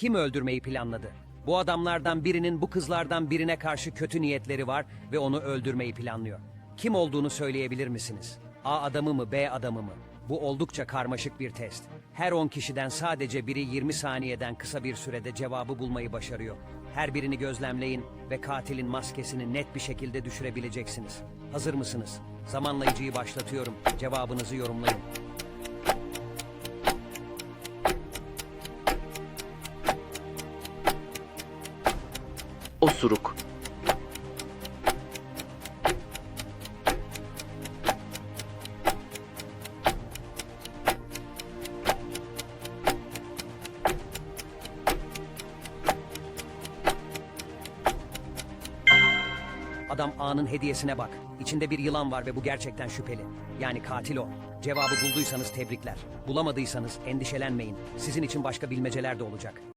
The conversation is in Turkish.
Kim öldürmeyi planladı? Bu adamlardan birinin bu kızlardan birine karşı kötü niyetleri var ve onu öldürmeyi planlıyor. Kim olduğunu söyleyebilir misiniz? A adamı mı, B adamı mı? Bu oldukça karmaşık bir test. Her 10 kişiden sadece biri 20 saniyeden kısa bir sürede cevabı bulmayı başarıyor. Her birini gözlemleyin ve katilin maskesini net bir şekilde düşürebileceksiniz. Hazır mısınız? Zamanlayıcıyı başlatıyorum. Cevabınızı yorumlayın. Osuruk. Adam A'nın hediyesine bak. İçinde bir yılan var ve bu gerçekten şüpheli. Yani katil o. Cevabı bulduysanız tebrikler. Bulamadıysanız endişelenmeyin. Sizin için başka bilmeceler de olacak.